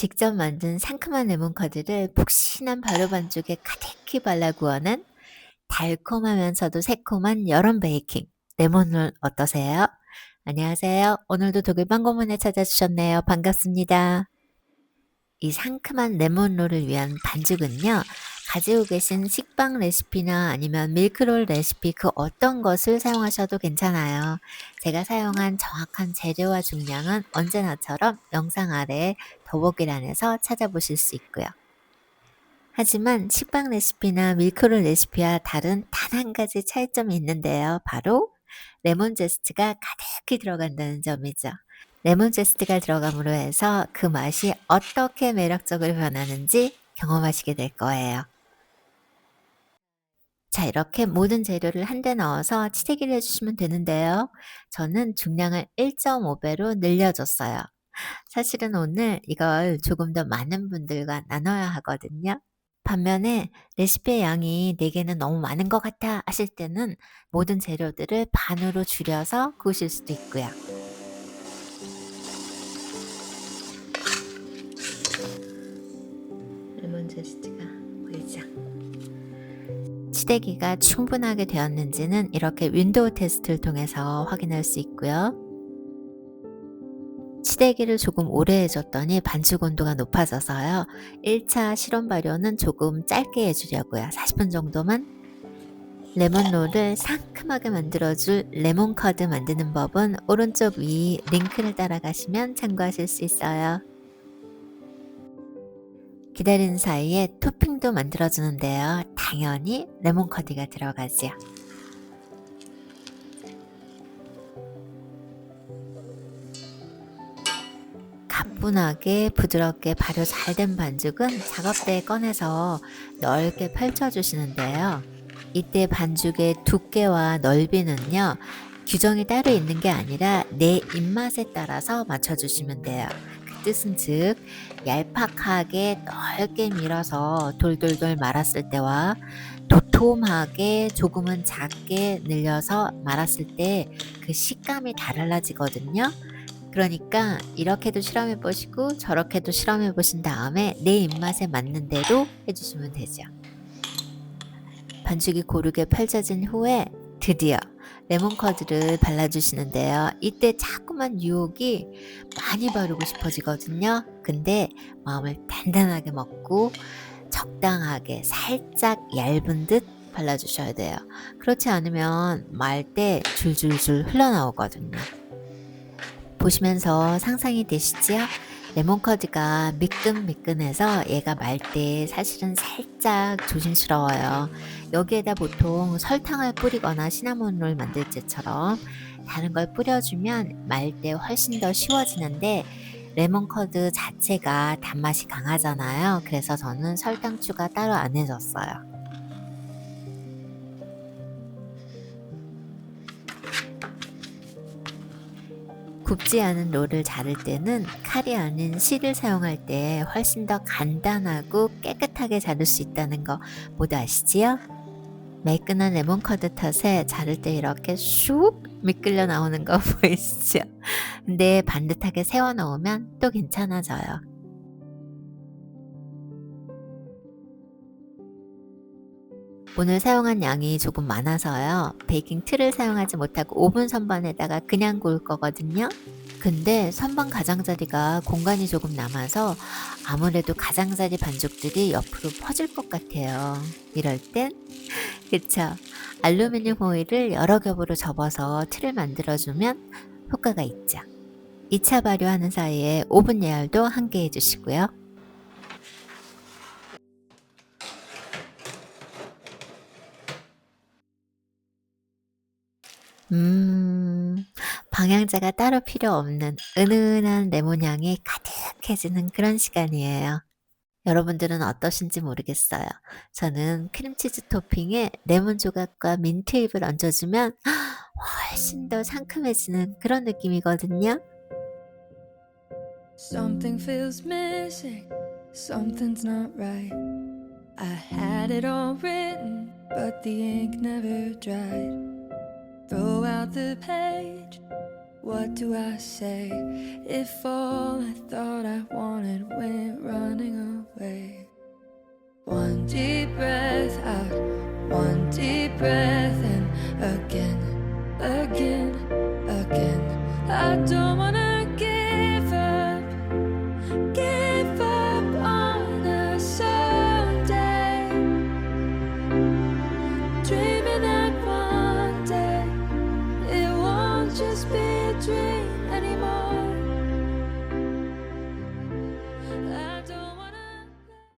직접 만든 상큼한 레몬커드를 푹신한 발효 반죽에 가득히 발라 구워낸 달콤하면서도 새콤한 여름 베이킹 레몬롤 어떠세요? 안녕하세요. 오늘도 독일 방공문에 찾아주셨네요. 반갑습니다. 이 상큼한 레몬롤을 위한 반죽은요. 가지고 계신 식빵 레시피나 아니면 밀크롤 레시피 그 어떤 것을 사용하셔도 괜찮아요. 제가 사용한 정확한 재료와 중량은 언제나처럼 영상 아래 더보기란에서 찾아보실 수 있고요. 하지만 식빵 레시피나 밀크롤 레시피와 다른 단 한 가지 차이점이 있는데요. 바로 레몬 제스트가 가득히 들어간다는 점이죠. 레몬 제스트가 들어감으로 해서 그 맛이 어떻게 매력적으로 변하는지 경험하시게 될 거예요. 자, 이렇게 모든 재료를 한데 넣어서 치대기를 해주시면 되는데요. 저는 중량을 1.5배로 늘려줬어요. 사실은 오늘 이걸 조금 더 많은 분들과 나눠야 하거든요. 반면에 레시피의 양이 4개는 너무 많은 것 같아 하실 때는 모든 재료들을 반으로 줄여서 구우실 수도 있고요. 레몬 제스트가? 치대기가 충분하게 되었는지는 이렇게 윈도우 테스트를 통해서 확인할 수 있고요. 치대기를 조금 오래 해줬더니 반죽 온도가 높아져서요. 1차 실험 발효는 조금 짧게 해주려고요. 40분 정도만. 레몬롤을 상큼하게 만들어줄 레몬 커드 만드는 법은 오른쪽 위 링크를 따라가시면 참고하실 수 있어요. 기다리는 사이에 토핑도 만들어주는데요. 당연히 레몬 커디가 들어가지요. 가뿐하게 부드럽게 발효 잘 된 반죽은 작업대에 꺼내서 넓게 펼쳐주시는데요. 이때 반죽의 두께와 넓이는요. 규정이 따로 있는 게 아니라 내 입맛에 따라서 맞춰주시면 돼요. 그 뜻은 즉 얄팍하게 넓게 밀어서 돌돌돌 말았을 때와 도톰하게 조금은 작게 늘려서 말았을 때 그 식감이 달라지거든요. 그러니까 이렇게도 실험해 보시고 저렇게도 실험해 보신 다음에 내 입맛에 맞는 대로 해주시면 되죠. 반죽이 고르게 펼쳐진 후에 드디어 레몬커드를 발라주시는데요. 이때 자꾸만 유혹이 많이 바르고 싶어지거든요. 근데 마음을 단단하게 먹고 적당하게 살짝 얇은 듯 발라주셔야 돼요. 그렇지 않으면 말 때 줄줄줄 흘러나오거든요. 보시면서 상상이 되시지요? 레몬커드가 미끈미끈해서 얘가 말 때 사실은 살짝 조심스러워요. 여기에다 보통 설탕을 뿌리거나 시나몬을 만들 때처럼 다른 걸 뿌려주면 말 때 훨씬 더 쉬워지는데 레몬커드 자체가 단맛이 강하잖아요. 그래서 저는 설탕 추가 따로 안 해줬어요. 굽지 않은 롤을 자를 때는 칼이 아닌 실을 사용할 때 훨씬 더 간단하고 깨끗하게 자를 수 있다는 거 모두 아시지요? 매끈한 레몬커드 탓에 자를 때 이렇게 슉 미끌려 나오는 거 보이시죠? 근데 반듯하게 세워 놓으면 또 괜찮아져요. 오늘 사용한 양이 조금 많아서요. 베이킹 틀을 사용하지 못하고 오븐 선반에다가 그냥 구울 거거든요. 근데 선반 가장자리가 공간이 조금 남아서 아무래도 가장자리 반죽들이 옆으로 퍼질 것 같아요. 이럴 땐 그쵸 알루미늄 호일을 여러 겹으로 접어서 틀을 만들어주면 효과가 있죠. 2차 발효하는 사이에 오븐 예열도 함께 해주시고요. 음, 방향제가 따로 필요 없는 은은한 레몬 향이 가득해지는 그런 시간이에요. 여러분들은 어떠신지 모르겠어요. 저는 크림치즈 토핑에 레몬 조각과 민트잎을 얹어주면 훨씬 더 상큼해지는 그런 느낌이거든요. Something feels missing, something's not right. I had it all written, but the ink never dried. Throw out the page. What do I say if all I thought I wanted went running away? One deep breath out, one deep breath in again, again, again. I don't.